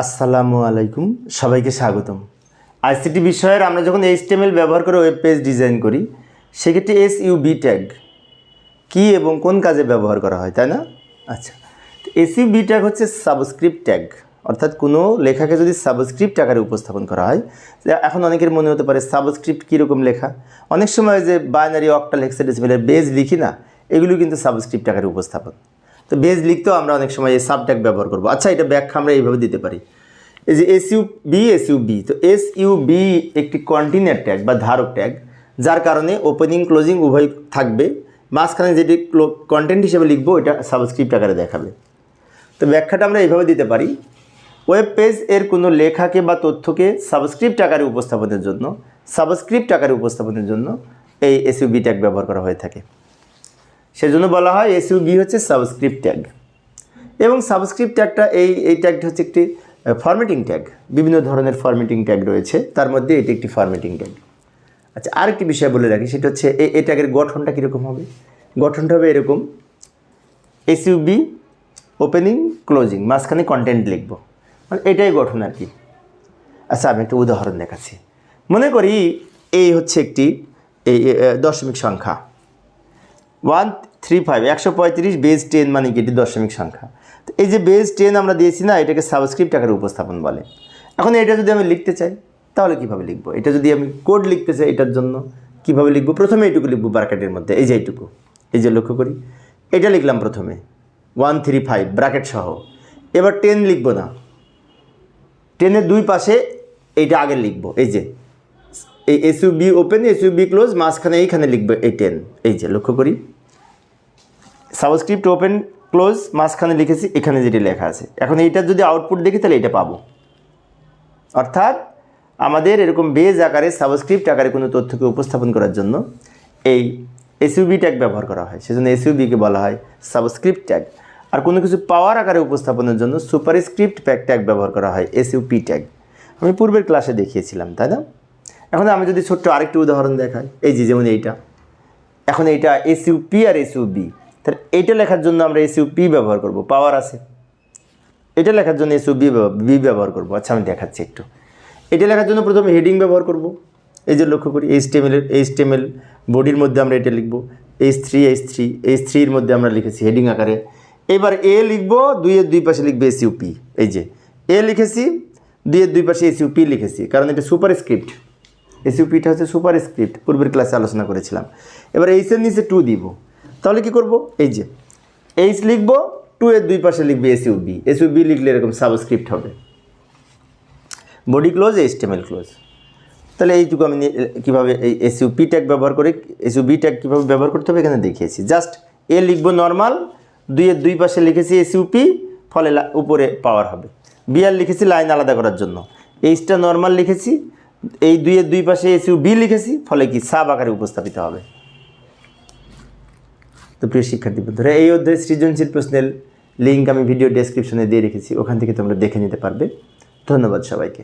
আসসালামু আলাইকুম, সবাইকে স্বাগতম। আইসিটি বিষয়ের আমরা যখন এইচটিএমএল ব্যবহার করে ওয়েব পেজ ডিজাইন করি, সেক্ষেত্রে এস ইউ বি ট্যাগ কী এবং কোন কাজে ব্যবহার করা হয়, তাই না? আচ্ছা এস ইউ বি ট্যাগ হচ্ছে সাবস্ক্রিপ্ট ট্যাগ, অর্থাৎ কোনো লেখাকে যদি সাবস্ক্রিপ্ট আকারে উপস্থাপন করা হয় এখন অনেকের মনে হতে পারে সাবস্ক্রিপ্ট কীরকম লেখা? অনেক সময় যে বাইনারি অক্টাল হেক্সাডেসিমেলের বেজ লিখি না, এগুলো কিন্তু সাবস্ক্রিপ্ট আকারে উপস্থাপন। তো বেজ লিখতেও আমরা অনেক সময় এই সাবট্যাগ ব্যবহার করব। আচ্ছা এটা ব্যাখ্যা আমরা এইভাবে দিতে পারি। এই যে S U B S U B তো এস ইউ বি একটি কন্টিনিউর ট্যাগ বা ধারক ট্যাগ যার কারণে ওপেনিং ক্লোজিং উভয় থাকবে। মাঝখানে যেটি কন্টেন্ট হিসেবে লিখব, এটা সাবস্ক্রিপ্ট আকারে দেখাবে। তো ব্যাখ্যাটা আমরা এইভাবে দিতে পারি। ওয়েব পেজ এর কোনো লেখাকে বা তথ্যকে সাবস্ক্রিপ্ট আকারে উপস্থাপনের জন্য সাবস্ক্রিপ্ট আকারে উপস্থাপনের জন্য এই এসইউবি ট্যাগ ব্যবহার করা হয়ে থাকে। সেজন্য বলা হয় এসইউবি হচ্ছে সাবস্ক্রিপ্ট ট্যাগ এবং সাবস্ক্রিপ্ট ট্যাগটা এই এই ট্যাগটা হচ্ছে একটি ফরম্যাটিং ট্যাগ বিভিন্ন ধরনের ফরম্যাটিং ট্যাগ রয়েছে, তার মধ্যে এটি একটি ফরম্যাটিং ট্যাগ আচ্ছা আরেকটি বিষয় বলে রাখি, সেটা হচ্ছে এই ট্যাগের গঠনটা কীরকম হবে? গঠনটা হবে এরকম। এসইউবি ওপেনিং ক্লোজিং মাঝখানে কন্টেন্ট লিখব। মানে এটাই গঠন আর কি। আচ্ছা আমি একটা উদাহরণ দেখাচ্ছি। মনে করি এই হচ্ছে একটি, এই দশমিক সংখ্যা। ওয়ান থ্রি ফাইভ একশো পঁয়ত্রিশ বেজ টেন মানে কি? এটি দশমিক সংখ্যা। তো এই যে বেজ টেন আমরা দিয়েছি না, এটাকে সাবস্ক্রিপ্ট আকারে উপস্থাপন বলে। এখন এটা যদি আমি লিখতে চাই, তাহলে কীভাবে লিখব? এটা যদি আমি কোড লিখতে চাই, এটার জন্য কীভাবে লিখব? প্রথমে এইটুকু লিখব ব্র্যাকেটের মধ্যে। এই যে এইটুকু। এই যে লক্ষ্য করি। এটা লিখলাম প্রথমে। ওয়ান থ্রি ফাইভ ব্র্যাকেট সহ। এবার টেন লিখব না। টেনের দুই পাশে এইটা আগে লিখব। এই যে এই SU B open SU B close মাঝখানে এইখানে লিখবে এই টেন এই যে, লক্ষ্য করি। সাবস্ক্রিপ্ট ওপেন ক্লোজ মাঝখানে লিখেছি, এখানে যেটি লেখা আছে। এখন এইটার যদি আউটপুট দেখি, তাহলে এটা পাবো। অর্থাৎ, আমাদের এরকম বেজ আকারে, সাবস্ক্রিপ্ট আকারে কোনো তথ্যকে উপস্থাপন করার জন্য এই এস এসইউবি ট্যাগ ব্যবহার করা হয়। সেজন্য এসইউবিকে বলা হয় সাবস্ক্রিপ্ট ট্যাগ আর কোনো কিছু পাওয়ার আকারে উপস্থাপনের জন্য সুপারস্ক্রিপ্ট প্যাক ট্যাগ ব্যবহার করা হয় এস এসইউপি ট্যাগ আমি পূর্বের ক্লাসে দেখিয়েছিলাম, তাই না? এখন আমি যদি ছোট্ট আরেকটি উদাহরণ দেখাই। এই যে, যেমন এইটা। এখন এইটা এসইউপি আর এসইউবি তাহলে এইটা লেখার জন্য আমরা এসইউপি ব্যবহার করব। পাওয়ার আছে। এটা লেখার জন্য এসইউ বি বি ব্যবহার করব। আচ্ছা আমি দেখাচ্ছি একটু। এটা লেখার জন্য প্রথমে হেডিং ব্যবহার করব। এই যে লক্ষ্য করি এইচ টেমেলের এইচ টেমেল বডির মধ্যে আমরা এটা লিখব। H three H three H থ্রির মধ্যে আমরা লিখেছি হেডিং আকারে। এবার এ লিখব দুইয়ের দুই পাশে লিখবে এসইউপি এই যে এ লিখেছি দুইয়ের দুই পাশে এসইউপি লিখেছি। কারণ এটা সুপার স্ক্রিপ্ট। এসইউপিটা হচ্ছে সুপার স্ক্রিপ্ট, পূর্বের ক্লাসে আলোচনা করেছিলাম। এবার এইচের নিচে টু দিব। তাহলে কি করব? এই যে এইচ লিখব টু এর দুই পাশে লিখবে এসইউবি এসইউবি লিখলে এরকম সাবস্ক্রিপ্ট হবে। বডি ক্লোজ এইচটিএমএল ক্লোজ তাহলে এইটুকু আমি কীভাবে এই এসইউপি ট্যাগ ব্যবহার করে এসইউবি ট্যাগ কীভাবে ব্যবহার করতে হবে এখানে দেখিয়েছি। জাস্ট এ লিখব নর্মাল দুইয়ের দুই পাশে লিখেছি এসইউপি ফলে উপরে পাওয়ার হবে। বিআর লিখেছি লাইন আলাদা করার জন্য। এইচটা নর্মাল লিখেছি এই দুইয়ের দুই পাশে এসিউ বি লিখেছি, ফলে কি সাব আকারে উপস্থাপিত হবে। তো প্রিয় শিক্ষার্থী বন্ধুরা, এই অধ্যায়ে সৃজনশীল প্রশ্নের লিঙ্ক আমি ভিডিও ডেসক্রিপশনে দিয়ে রেখেছি, ওখান থেকে তোমরা দেখে নিতে পারবে। ধন্যবাদ সবাইকে।